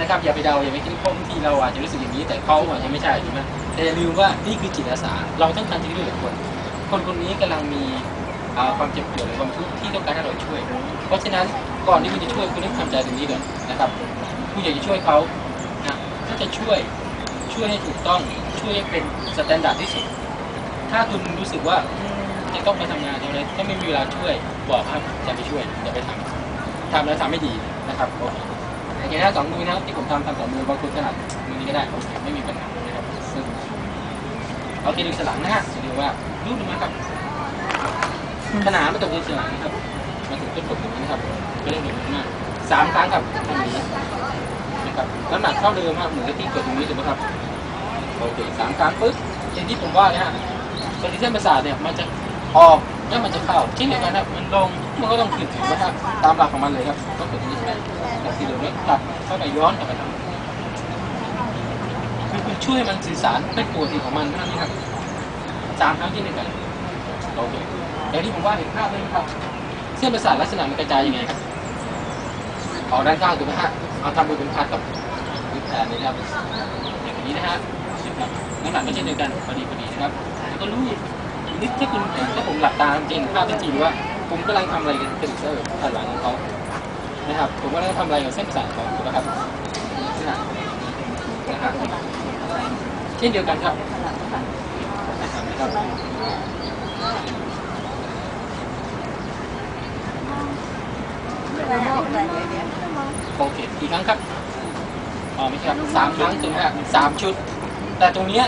นะครับอย่าไปเดาอย่าไปคิดว่าบางทีเราอาจจะรู้สึกอย่างนี้แต่เขาอาจจะไม่ใช่ถูกไหมแต่อย่าลืมว่านี่คือจิตอาสา เราต้องการจะช่วยเหลือคน คนคนนี้กำลังมีความเจ็บปวดหรือความทุกข์ที่ต้องการให้เราช่วย เพราะฉะนั้นก่อนที่คุณจะช่วยคุณต้องทำใจตรงนี้ก่อนนะครับคุณอยากจะช่วยเขานะถ้าจะช่วยช่วยให้ถูกต้องช่วยให้เป็นสแตนดาร์ดที่สุด ถ้าคุณรู้สึกว่าจะต้องไปทำงานอะไรก็ไม่มีเวลาช่วยบอกครับจะไปช่วยอย่าไปทำทำแล้วทำไม่ดีนะครับโอเค โอเคนะสองมือนะครับที่ผมทำทำสองมือบางคนถนัดมือนี้ก็ได้ไม่มีปัญหานะครับซึ่งโอเคดูสลังนะฮะดูว่ารูปลงมาครับขนาดมันตกในสลังนะครับมาถึงต้นกบตรงนี้นะครับไม่ได้หนุนมากสามครั้งครับตรงนี้นะครับน้ำหนักเท่าเดิมครับเหมือนที่กดตรงนี้ถูกไหมครับโอเคสามครั้งปึ๊บอย่างที่ผมว่าเนี่ยฮะส่วนที่เส้นประสาทเนี่ยมันจะออก แล้วมันจะเข้าเช่นเดียวกันครับมันลงมันก็ต้องขึ้นถูกไหมครับตามหลักของมันเลยครับก็คือตรงนี้ใช่ไหมแต่ทีเดียวนี้กลับเข้าไปย้อนกลับไปทำคือคุณช่วยมันสื่อสารเป็นปกติของมันเท่านั้นครับสามครั้งที่หนึ่งกันโอเคอย่างที่ผมว่าเห็นภาพไหมครับ เส้นประสาทลักษณะมันกระจายยังไงครับออกด้านข้างถูกไหมฮะเอาทำมือเป็นพัดกับมือแทนเลยนะครับอย่างนี้นะฮะนะครับน้ำหนักไม่ใช่เดียวกันพอดีพอดีนะครับแล้วก็ลูบ นี่ถ้าคุณถ้าผมหลับตาจริงๆภาพจริงว่า ผมกำลังทำอะไรกับกระดูกเส้นผ่านหลังของเขานะครับ ผมกำลังทำอะไรกับเส้นประสาทของเขาถูกไหมครับนะครับเช่นเดียวกันครับนะครับโอเคกี่ครั้งครับอ๋อไม่ใช่ครับสามครั้งถูกไหมครับสามชุด แต่ตรงเนี้ย